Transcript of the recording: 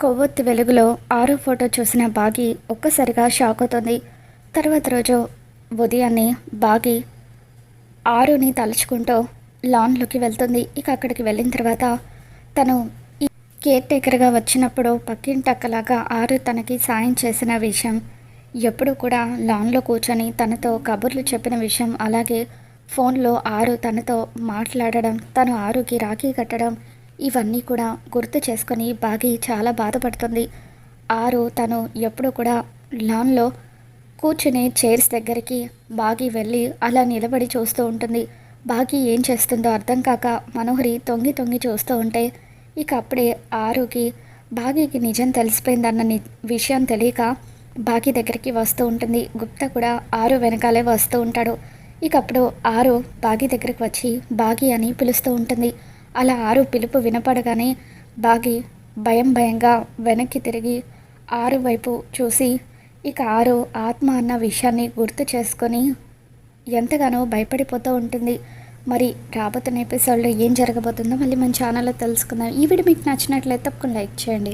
కొవ్వొత్తి వెలుగులో ఆరో ఫోటో చూసిన బాగి ఒక్కసారిగా షాక్ అవుతుంది. తర్వాత రోజు ఉదయాన్నే బాగి ఆరుని తలుచుకుంటూ లాన్లోకి వెళ్తుంది. ఇక అక్కడికి వెళ్ళిన తర్వాత తను ఈ కేర్ టేకర్గా వచ్చినప్పుడు పక్కింటక్కలాగా ఆరు తనకి సాయం చేసిన విషయం ఎప్పుడు కూడా లాన్లో కూర్చొని తనతో కబుర్లు చెప్పిన విషయం అలాగే ఫోన్లో ఆరు తనతో మాట్లాడడం తను ఆరుకి రాఖీ కట్టడం ఇవన్నీ కూడా గుర్తు చేసుకొని బాగి చాలా బాధపడుతుంది. ఆరు తను ఎప్పుడు కూడా లాన్లో కూర్చుని చైర్స్ దగ్గరికి బాగి వెళ్ళి అలా నిలబడి చూస్తూ ఉంటుంది. బాగి ఏం చేస్తుందో అర్థం కాక మనోహరి తొంగి తొంగి చూస్తూ ఉంటే ఇక అప్పుడే ఆరుకి బాగీకి నిజం తెలిసిపోయిందన్న ని విషయం తెలియక బాగి దగ్గరికి వస్తూ ఉంటుంది. గుప్తా కూడా ఆరు వెనకాలే వస్తూ ఉంటాడు. ఇకప్పుడు ఆరు బాగి దగ్గరికి వచ్చి బాగి అని పిలుస్తూ ఉంటుంది. అలా ఆరు పిలుపు వినపడగానే బాగి భయం భయంగా వెనక్కి తిరిగి ఆరు వైపు చూసి ఇక ఆరు ఆత్మ అన్న విషయాన్ని గుర్తు చేసుకొని ఎంతగానో భయపడిపోతూ ఉంటుంది. మరి రాబోతున్న ఎపిసోడ్లో ఏం జరగబోతుందో మళ్ళీ మన ఛానల్లో తెలుసుకుందాం. ఈ వీడియో మీకు నచ్చినట్లయితే తప్పకుండా లైక్ చేయండి.